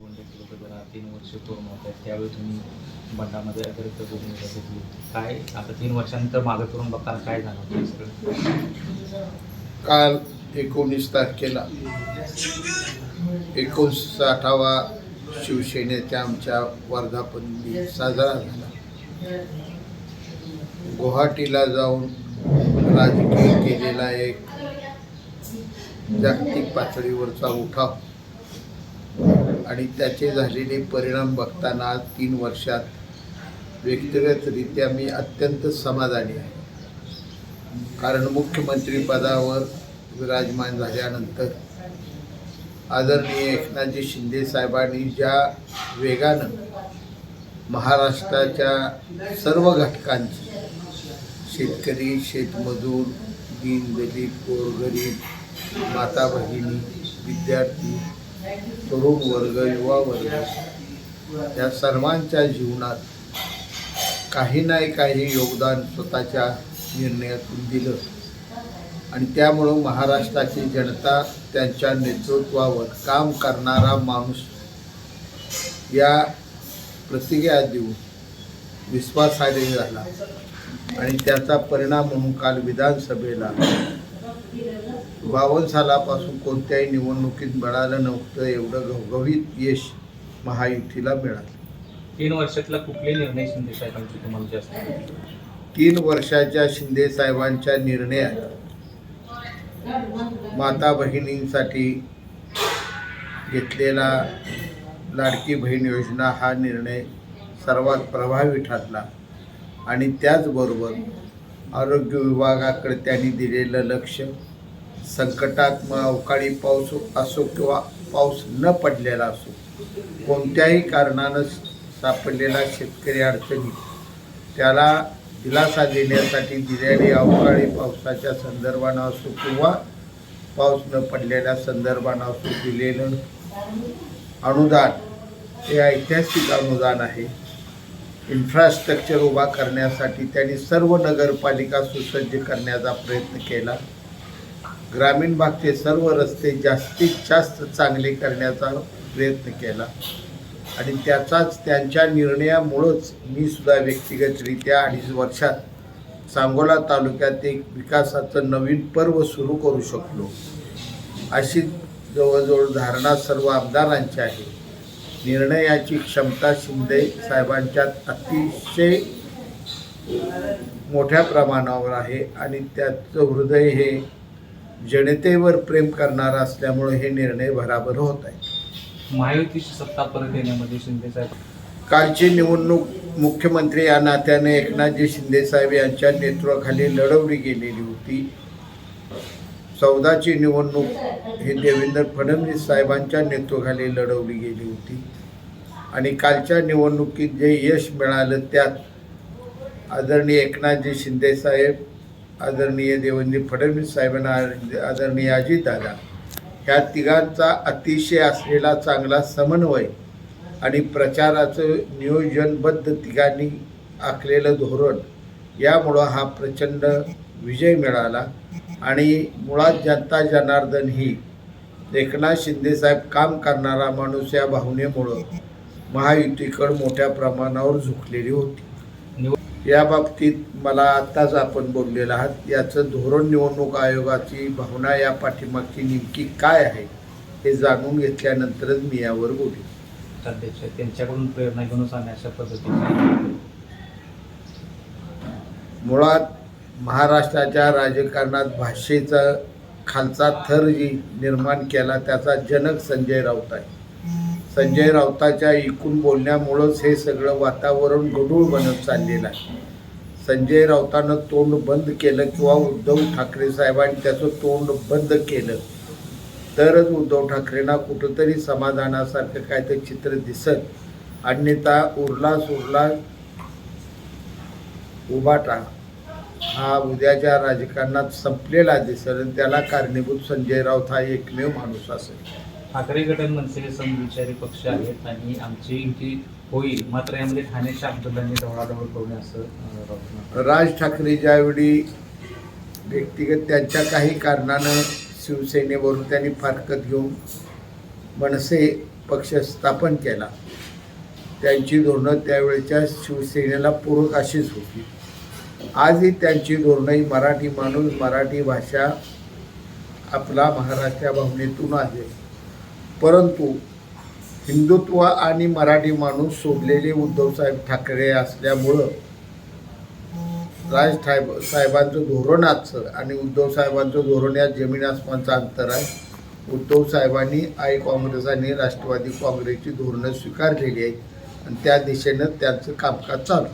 तीन वर्ष पूर्ण होत आहेत त्यावेळी तुम्ही बंडामध्ये अतिरिक्त भूमिका घेतली? काय आता तीन वर्षानंतर मागे करून बघताना काय झालं होतं सगळं? काल एकोणीस तारखेला एकोणसाठावा शिवसेनेच्या आमच्या वर्धापन दिन साजरा झाला. गुवाहाटीला जाऊन राजकीय केलेला एक जागतिक पातळीवरचा उठाव आणि त्याचे झालेले परिणाम बघताना तीन वर्षात व्यक्तिगतरित्या मी अत्यंत समाधानी आहे. कारण मुख्यमंत्रीपदावर विराजमान झाल्यानंतर आदरणीय एकनाथजी शिंदे साहेबांनी ज्या वेगानं महाराष्ट्राच्या सर्व घटकांची शेतकरी शेतमजूर दीनदलित गोरगरीब माता भगिनी विद्यार्थी तरुण वर्ग युवा वर्ग या सर्वांच्या जीवनात काही नाही काही योगदान स्वतःच्या निर्णयातून दिलं. आणि त्यामुळं महाराष्ट्राची जनता त्यांच्या नेतृत्वावर काम करणारा माणूस या प्रतिज्ञा देऊन विश्वासार्ह झाला आणि त्याचा परिणाम म्हणून काल विधानसभेला बावन्न सालापासून कोणत्याही निवडणुकीत मिळालं नव्हतं एवढं घवघवीत यश महायुतीला मिळालं तीन वर्षातला कुठले निर्णय शिंदे साहेबांचे तुम्हाला जास्त आवडले? तीन वर्षाच्या शिंदे साहेबांच्या निर्णयात माता बहिणींसाठी घेतलेला लाडकी बहीण योजना हा निर्णय सर्वात प्रभावी ठरला आणि त्याचबरोबर आरोग्य विभागाकडे त्यांनी दिलेलं लक्ष. संकटात मग अवकाळी पाऊस असो किंवा पाऊस न पडलेला असो कोणत्याही कारणानं सापडलेला शेतकरी अडचणी त्याला दिलासा देण्यासाठी दिलेली अवकाळी पावसाच्या संदर्भानं असो किंवा पाऊस न पडलेल्या संदर्भानं असो दिलेलं अनुदान हे ऐतिहासिक अनुदान आहे. इन्फ्रास्ट्रक्चर उभा करण्यासाठी त्यांनी सर्व नगरपालिका सुसज्ज करण्याचा प्रयत्न केला. ग्रामीण भागचे सर्व रस्ते जास्तीत जास्त चांगले करण्याचा प्रयत्न केला. आणि त्याचाच त्यांच्या निर्णयामुळंच मी सुद्धा व्यक्तिगतरित्या अडीच वर्षात सांगोला तालुक्यात एक विकासाचं नवीन पर्व सुरू करू शकलो. अशी जवळजवळ धारणा सर्व आमदारांची आहे. निर्णयाची क्षमता शिंदे साहेबांच्यात अतिशय मोठ्या प्रमाणावर आहे आणि त्याचं हृदय हे जनतेवर प्रेम करणारं असल्यामुळे हे निर्णय बराबर होत आहे. महायुतीची सत्ता परत येण्यामध्ये शिंदे साहेब कालची निवडणूक मुख्यमंत्री या नात्याने एकनाथजी शिंदे साहेब यांच्या नेतृत्वाखाली लढवली गेलेली होती. चौदाची निवडणूक ही देवेंद्र फडणवीस साहेबांच्या नेतृत्वाखाली लढवली गेली होती. आणि कालच्या निवडणुकीत जे यश मिळालं त्यात आदरणीय एकनाथजी शिंदेसाहेब आदरणीय देवेंद्र फडणवीस साहेबांना आदरणीय अजितदादा ह्या तिघांचा अतिशय असलेला चांगला समन्वय आणि प्रचाराचं नियोजनबद्ध तिघांनी आखलेलं धोरण यामुळं हा प्रचंड विजय मिळाला. आणि मुळात जनता जनार्दन ही एकनाथ शिंदेसाहेब काम करणारा माणूस या भावनेमुळं महायुतीकडं मोठ्या प्रमाणावर झुकलेली होती. या बाबतीत मला आत्ताच आपण बोललेलं आहात याचं धोरण निवडणूक आयोगाची भावना या पाठीमागची नेमकी काय आहे हे जाणून घेतल्यानंतरच मी यावर बोलेन. अध्यक्ष आहेत, त्यांच्याकडून प्रेरणा घेऊन अशा पद्धतीने. मुळात महाराष्ट्राच्या राजकारणात भाषेचा खालचा थर जी निर्माण केला त्याचा जनक संजय राऊत आहे. संजय राऊताच्या एकूण बोलण्यामुळंच हे सगळं वातावरण गढूळ बनत चाललेलं आहे. संजय राऊतानं तोंड बंद केलं किंवा उद्धव ठाकरे साहेबांनी त्याचं तोंड बंद केलं तरच उद्धव ठाकरेंना कुठंतरी समाधानासारखं काहीतरी चित्र दिसत. अन्यथा उरला उरला उभाटा हा उद्याच्या राजकारणात संपलेला दिसेल आणि त्याला कारणीभूत संजय राऊत हा एकमेव माणूस असेल. ठाकरे गटन मनसे समविचारी पक्ष आहेत आणि आमची युती होईल. मात्र यामध्ये ठाणे अब्दुल्लांनी ढवळाढवळ करू नये असं अं, राऊत म्हणाले. राज ठाकरे ज्यावेळी व्यक्तिगत त्यांच्या काही कारणानं शिवसेनेवरून त्यांनी फारकत घेऊन मनसे पक्ष स्थापन केला त्यांची धोरणं त्यावेळेच्या शिवसेनेला पूरक अशीच होती. आजही त्यांची धोरणंही मराठी माणूस मराठी भाषा आपला महाराष्ट्र भावनेतून आहे. परंतु हिंदुत्व आणि मराठी माणूस सोडलेले उद्धवसाहेब ठाकरे असल्यामुळं राज साहेब साहेबांचं धोरण आणि उद्धव साहेबांचं धोरण या जमीन आसमानचं अंतर आहे. उद्धव साहेबांनी आई काँग्रेस आणि राष्ट्रवादी काँग्रेसची धोरणं स्वीकारलेली आहेत. आणि त्या दिशेनं त्यांचं कामकाज चालू.